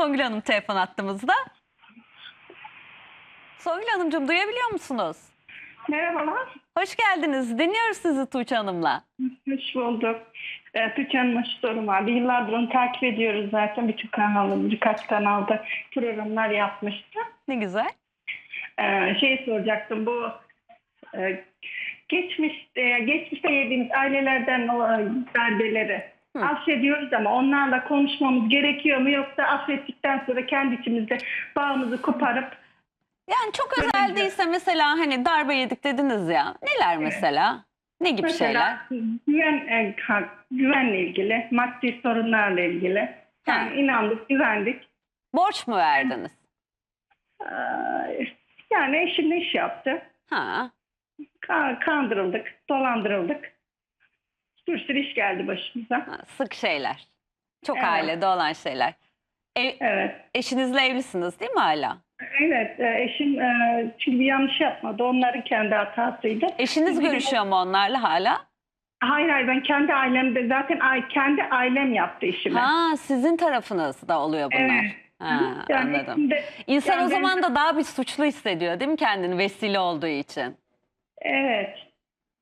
Songül Hanım telefon attığımızda. Songül Hanımcığım duyabiliyor musunuz? Merhabalar. Hoş geldiniz. Dinliyoruz sizi Tuğçe Hanım'la. Hoş bulduk. Ee, Türkan Hanım'a şu sorum vardı. Yıllardır onu takip ediyoruz zaten. Bütün kanalım, birkaç kanalda programlar yapmıştı. Ne güzel. Ee, şey soracaktım bu e, geçmiş e, geçmişte yediğimiz ailelerden o e, darbeleri Hı. affediyoruz ama onlarla konuşmamız gerekiyor mu yoksa affettikten sonra kendi içimizde bağımızı koparıp Yani çok özel değilse mesela hani darbe yedik dediniz ya. Neler mesela? Ne gibi şeyler? Mesela güven, e, ha- güvenle ilgili, maddi sorunlarla ilgili. Yani inandık, güvendik. Borç mu verdiniz? Ee, Yani eşim iş yaptı. Ha. Ka- Kandırıldık, dolandırıldık. Bir sürü iş geldi başımıza. ha, Sık şeyler. Çok Evet. ailede olan şeyler. Ev, Evet. eşinizle evlisiniz değil mi hala? Evet, e, eşim e, çünkü yanlış yapmadı. Onların kendi hatasıydı. Eşiniz Bizim- görüşüyor mu onlarla hala? Hayır hayır ben kendi ailemde zaten kendi ailem yaptı işimi. Ha sizin tarafınızda oluyor bunlar. Evet. Ha, Yani anladım. şimdi- İnsan yani o ben- zaman da daha bir suçlu hissediyor değil mi kendini vesile olduğu için? Evet.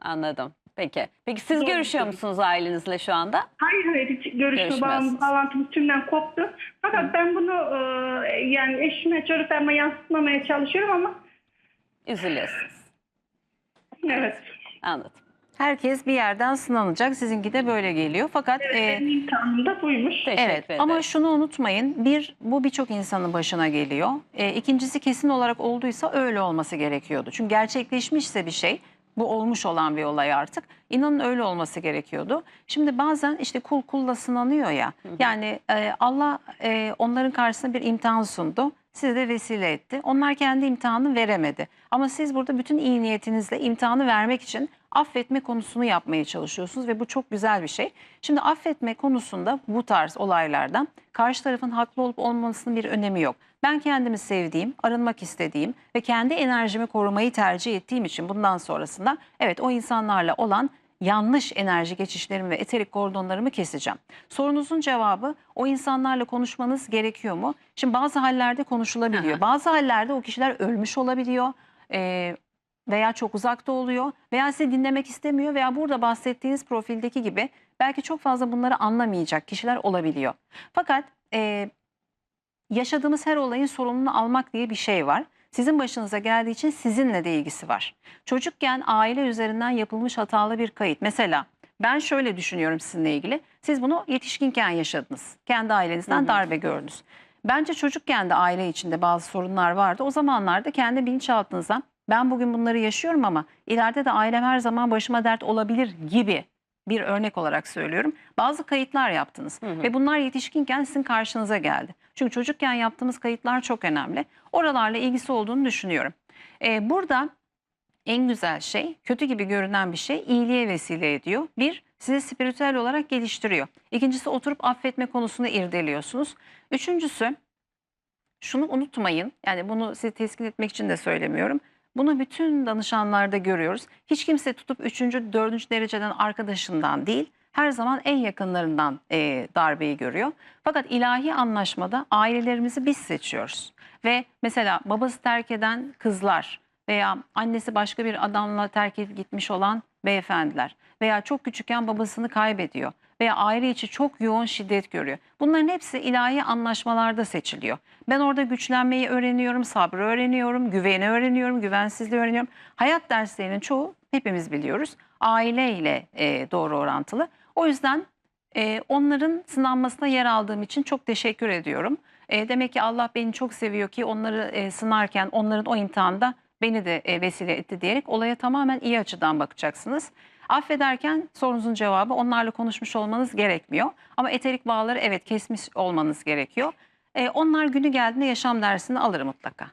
Anladım. Peki. Peki siz Doğru görüşüyor musunuz ailenizle şu anda? Hayır hayır hiç görüşme bağım- bağlantımız tümden koptu. Fakat ben bunu e, yani eşime çocuklarıma yansıtmamaya çalışıyorum ama Üzülüyorsunuz. evet. Anladım. Herkes bir yerden sınanacak. Sizinki de böyle geliyor. Fakat Evet, e, benim imtihanım da buymuş. Evet ederim. ama şunu unutmayın. Bir bu birçok insanın başına geliyor. E, ikincisi kesin olarak olduysa öyle olması gerekiyordu. Çünkü gerçekleşmişse bir şey bu olmuş olan bir olay artık. İnanın öyle olması gerekiyordu. Şimdi bazen işte kul kulla sınanıyor ya. Yani e, Allah e, onların karşısına bir imtihan sundu. Size de vesile etti. Onlar kendi imtihanını veremedi. Ama siz burada bütün iyi niyetinizle imtihanı vermek için affetme konusunu yapmaya çalışıyorsunuz ve bu çok güzel bir şey. Şimdi affetme konusunda bu tarz olaylardan karşı tarafın haklı olup olmamasının bir önemi yok. Ben kendimi sevdiğim, arınmak istediğim ve kendi enerjimi korumayı tercih ettiğim için bundan sonrasında evet o insanlarla olan yanlış enerji geçişlerimi ve eterik kordonlarımı keseceğim. Sorunuzun cevabı o insanlarla konuşmanız gerekiyor mu? Şimdi bazı hallerde konuşulabiliyor. Aha. Bazı hallerde o kişiler ölmüş olabiliyor. Ee, veya çok uzakta oluyor veya sizi dinlemek istemiyor veya burada bahsettiğiniz profildeki gibi belki çok fazla bunları anlamayacak kişiler olabiliyor. Fakat e, yaşadığımız her olayın sorumluluğunu almak diye bir şey var. Sizin başınıza geldiği için sizinle de ilgisi var. Çocukken aile üzerinden yapılmış hatalı bir kayıt. Mesela ben şöyle düşünüyorum sizinle ilgili. Siz bunu yetişkinken yaşadınız. Kendi ailenizden Hı hı. darbe gördünüz. Bence çocukken de aile içinde bazı sorunlar vardı. O zamanlarda kendi bilinçaltınıza ben bugün bunları yaşıyorum ama ileride de ailem her zaman başıma dert olabilir gibi bir örnek olarak söylüyorum. Bazı kayıtlar yaptınız Hı hı. ve bunlar yetişkinken sizin karşınıza geldi. Çünkü çocukken yaptığımız kayıtlar çok önemli. Oralarla ilgisi olduğunu düşünüyorum. Ee, burada en güzel şey, kötü gibi görünen bir şey iyiliğe vesile ediyor. Bir, sizi spiritüel olarak geliştiriyor. İkincisi oturup affetme konusunu irdeliyorsunuz. Üçüncüsü, şunu unutmayın. Yani bunu size teskin etmek için de söylemiyorum. Bunu bütün danışanlarda görüyoruz. Hiç kimse tutup üçüncü, dördüncü dereceden arkadaşından değil, her zaman en yakınlarından e, darbeyi görüyor. Fakat ilahi anlaşmada ailelerimizi biz seçiyoruz. Ve mesela babası terk eden kızlar veya annesi başka bir adamla terk edip gitmiş olan beyefendiler veya çok küçükken babasını kaybediyor veya aile içi çok yoğun şiddet görüyor. Bunların hepsi ilahi anlaşmalarda seçiliyor. Ben orada güçlenmeyi öğreniyorum, sabrı öğreniyorum, güveni öğreniyorum, güvensizliği öğreniyorum. Hayat derslerinin çoğu hepimiz biliyoruz aileyle e, doğru orantılı. O yüzden e, onların sınanmasına yer aldığım için çok teşekkür ediyorum. E, demek ki Allah beni çok seviyor ki onları e, sınarken onların o imtihanda beni de e, vesile etti diyerek olaya tamamen iyi açıdan bakacaksınız. Affederken sorunuzun cevabı onlarla konuşmuş olmanız gerekmiyor. Ama eterik bağları evet kesmiş olmanız gerekiyor. E, onlar günü geldiğinde yaşam dersini alır mutlaka.